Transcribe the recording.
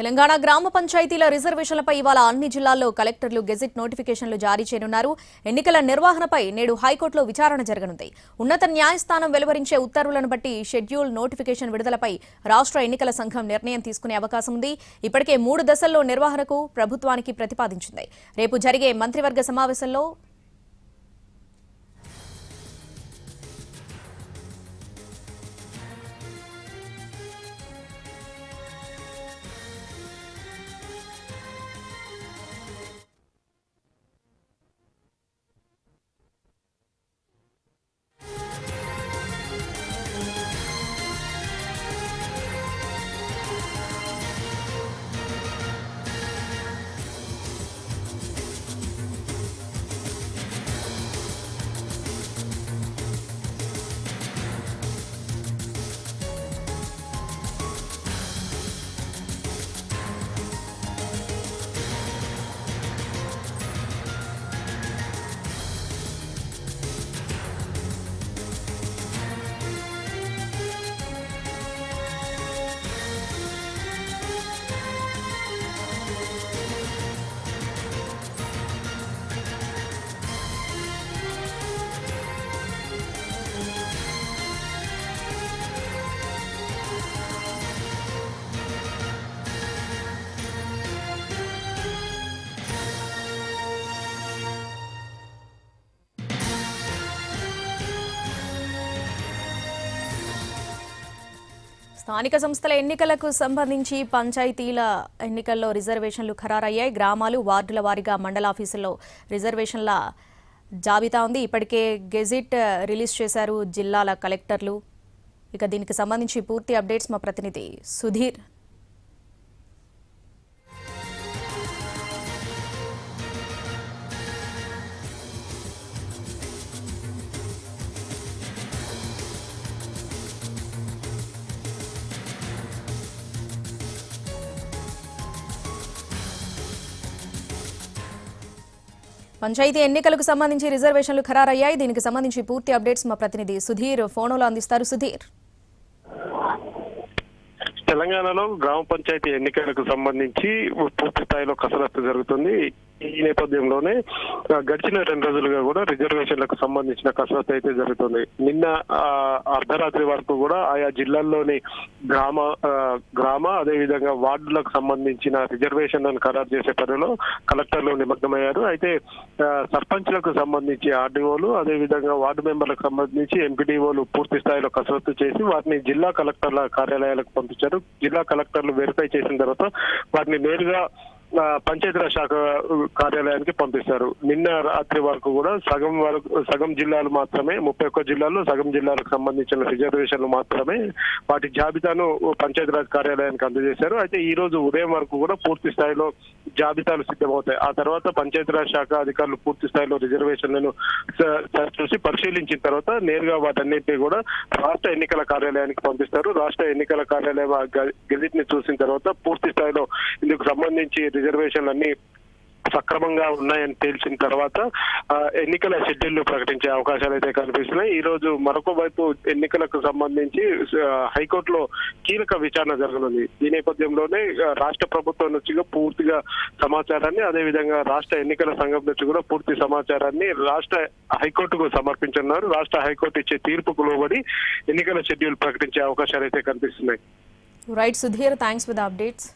తెలంగాణ గ్రామ పంచాయతీల రిజర్వేషన్లపై ఇవాళ అన్ని జిల్లాల్లో కలెక్టర్లు గెజిట్ నోటిఫికేషన్లు జారీ చేయనున్నారు. ఎన్నికల నిర్వహణపై నేడు హైకోర్టులో విచారణ జరగనుంది. ఉన్నత న్యాయస్థానం వెలువరించే ఉత్తర్వులను బట్టి షెడ్యూల్ నోటిఫికేషన్ విడుదలపై రాష్ట్ర ఎన్నికల సంఘం నిర్ణయం తీసుకునే అవకాశం ఉంది. ఇప్పటికే మూడు దశల్లో నిర్వహణకు ప్రభుత్వానికి ప్రతిపాదించింది. రేపు జరిగే మంత్రివర్గ సమావేశంలో స్థానిక సంస్థల ఎన్నికలకు సంబంధించి పంచాయతీల ఎన్నికల్లో రిజర్వేషన్లు ఖరారయ్యాయి. గ్రామాలు వార్డుల వారీగా మండల ఆఫీసుల్లో రిజర్వేషన్ల జాబితా ఉంది. ఇప్పటికే గెజిట్ రిలీజ్ చేశారు జిల్లాల కలెక్టర్లు. ఇక దీనికి సంబంధించి పూర్తి అప్డేట్స్ మా ప్రతినిధి సుధీర్ పంచాయతీ ఎన్నికలకు సంబంధించి రిజర్వేషన్లు ఖరారయ్యాయి. దీనికి సంబంధించి పూర్తి అప్డేట్స్ మా ప్రతినిధి సుధీర్ ఫోనోలో అందిస్తారు. సుధీర్. తెలంగాణలో గ్రామ పంచాయతీ ఎన్నికలకు సంబంధించి పూర్తి స్థాయిలో కసరత్తు జరుగుతుంది. ఈ నేపథ్యంలోనే గడిచిన రెండు రోజులుగా కూడా రిజర్వేషన్లకు సంబంధించిన కసరత్తు అయితే జరుగుతుంది. నిన్న అర్ధరాత్రి వరకు కూడా ఆయా జిల్లాల్లోని గ్రామ గ్రామ అదేవిధంగా వార్డులకు సంబంధించిన రిజర్వేషన్లను ఖరారు చేసే పనిలో కలెక్టర్లు నిమగ్నమయ్యారు. అయితే సర్పంచ్లకు సంబంధించి ఆర్డీఓలు అదేవిధంగా వార్డు మెంబర్లకు సంబంధించి ఎంపీడీఓలు పూర్తి స్థాయిలో కసరత్తు చేసి వాటిని జిల్లా కలెక్టర్ల కార్యాలయాలకు పంపించారు. జిల్లా కలెక్టర్లు వెరిఫై చేసిన తర్వాత వాటిని నేరుగా పంచాయతీరాజ్ శాఖ కార్యాలయానికి పంపిస్తారు. నిన్న రాత్రి వరకు కూడా సగం వరకు సగం జిల్లాలు మాత్రమే ముప్పై ఒక్క జిల్లాల్లో సగం జిల్లాలకు సంబంధించిన రిజర్వేషన్లు మాత్రమే వాటి జాబితాను పంచాయతీరాజ్ కార్యాలయానికి అందజేశారు. అయితే ఈ రోజు ఉదయం వరకు కూడా పూర్తి స్థాయిలో జాబితాలు సిద్ధమవుతాయి. ఆ తర్వాత పంచాయతీరాజ్ శాఖ అధికారులు పూర్తి స్థాయిలో రిజర్వేషన్లను చూసి పరిశీలించిన తర్వాత నేరుగా వాటన్నిటిని కూడా రాష్ట్ర ఎన్నికల కార్యాలయానికి పంపిస్తారు. రాష్ట్ర ఎన్నికల కార్యాలయం గెజిట్ని చూసిన తర్వాత పూర్తి స్థాయిలో ఇందుకు సంబంధించి రిజర్వేషన్లు అన్ని సక్రమంగా ఉన్నాయని తేల్చిన తర్వాత ఎన్నికల షెడ్యూల్ ప్రకటించే అవకాశాలు అయితే కనిపిస్తున్నాయి. ఈ రోజు మరొక వైపు ఎన్నికలకు సంబంధించి హైకోర్టులో కీలక విచారణ జరగనుంది. ఈ నేపథ్యంలోనే రాష్ట్ర ప్రభుత్వం నుంచి పూర్తిగా సమాచారాన్ని అదేవిధంగా రాష్ట్ర ఎన్నికల సంఘం నుంచి కూడా పూర్తి సమాచారాన్ని రాష్ట్ర హైకోర్టుకు సమర్పించనున్నారు. రాష్ట్ర హైకోర్టు ఇచ్చే తీర్పుకు లోబడి ఎన్నికల షెడ్యూల్ ప్రకటించే అవకాశాలు అయితే కనిపిస్తున్నాయి. Right Sudhir thanks for the updates